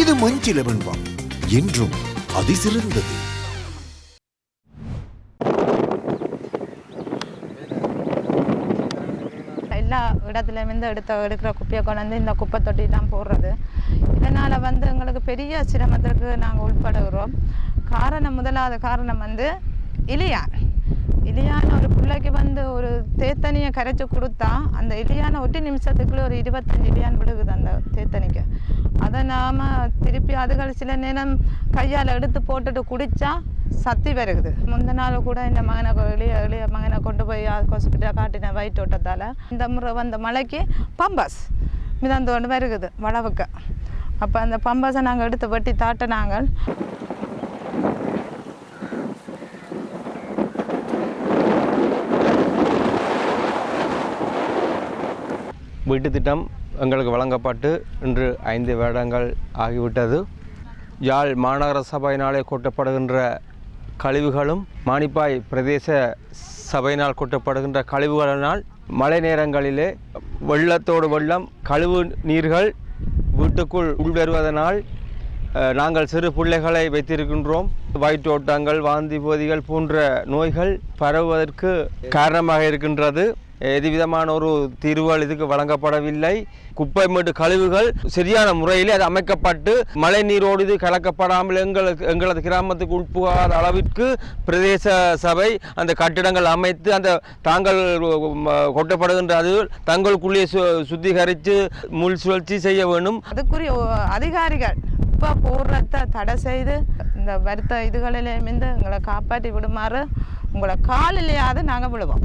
இது மஞ்சில வெண்பம் என்றும் அதிசிறந்தது எல்லா இடத்துலேருந்து எடுத்த எடுக்கிற குப்பையை கொண்டு வந்து இந்த குப்பை தொட்டிலாம் போடுறது. இதனால் வந்து எங்களுக்கு பெரிய சிரமத்திற்கு நாங்கள் உட்படுகிறோம். காரணம் முதலாவது காரணம் வந்து இலியான். இலியான ஒரு பிள்ளை தேத்தனியை கரைச்சி கொடுத்தா அந்த இலியான ஒட்டி நிமிஷத்துக்குள்ளே ஒரு இருபத்தஞ்சி இலியான் விழுகுது அந்த தேத்தனிக்கு. அதை நாம் திருப்பி அதுகள் சில நேரம் கையால் எடுத்து போட்டுட்டு குடித்தா சத்தி வருகுது முந்த நாள் கூட இந்த மகனை எளிய எளிய மகனை கொண்டு போய் ஹாஸ்பிட்டலில் காட்டின வயிற்று ஓட்டத்தால் இந்த முறை வந்த மழைக்கு பம்பஸ் மிதந்து கொண்டு வருகுது வளவுக்கு. அப்போ அந்த பம்பஸை நாங்கள் எடுத்து வெட்டி தாட்டினாங்க. வீட்டு திட்டம் எங்களுக்கு வழங்கப்பட்டு இன்று ஐந்து வருடங்கள் ஆகிவிட்டது. யாழ் மாநகர சபையினாலே கொட்டப்படுகின்ற கழிவுகளும் மானிப்பாய் பிரதேச சபையினால் கொட்டப்படுகின்ற கழிவுகளினால் மழை நேரங்களிலே வெள்ளத்தோடு வெள்ளம் கழிவு நீர்கள் வீட்டுக்குள் உள்வருவதனால் நாங்கள் சிறு பிள்ளைகளை வைத்திருக்கின்றோம். வயிற்றோட்டங்கள் வாந்தி போதிகள் போன்ற நோய்கள் பரவுவதற்கு காரணமாக இருக்கின்றது. எதுவிதமான ஒரு தீர்வுகள் இதுக்கு வழங்கப்படவில்லை. குப்பை மீட்டு கழிவுகள் சரியான முறையில் அது அமைக்கப்பட்டு மழை நீரோடு இது கலக்கப்படாமல் எங்களுக்கு எங்களது கிராமத்துக்கு உட்புகாத அளவிற்கு பிரதேச சபை அந்த கட்டிடங்கள் அமைத்து அந்த தாங்கள் கொட்டப்படுகின்ற அது தங்களுக்குள்ளே சு சுத்திகரித்து முள் சுழற்சி செய்ய வேண்டும். அதுக்குரிய அதிகாரிகள் கண்டிப்பாக போடுறத தடை செய்து இந்த வருத்த இதுகளிலேருந்து எங்களை காப்பாற்றி விடுமாறு உங்களை காலிலேயாவது நாங்கள் விடுவோம்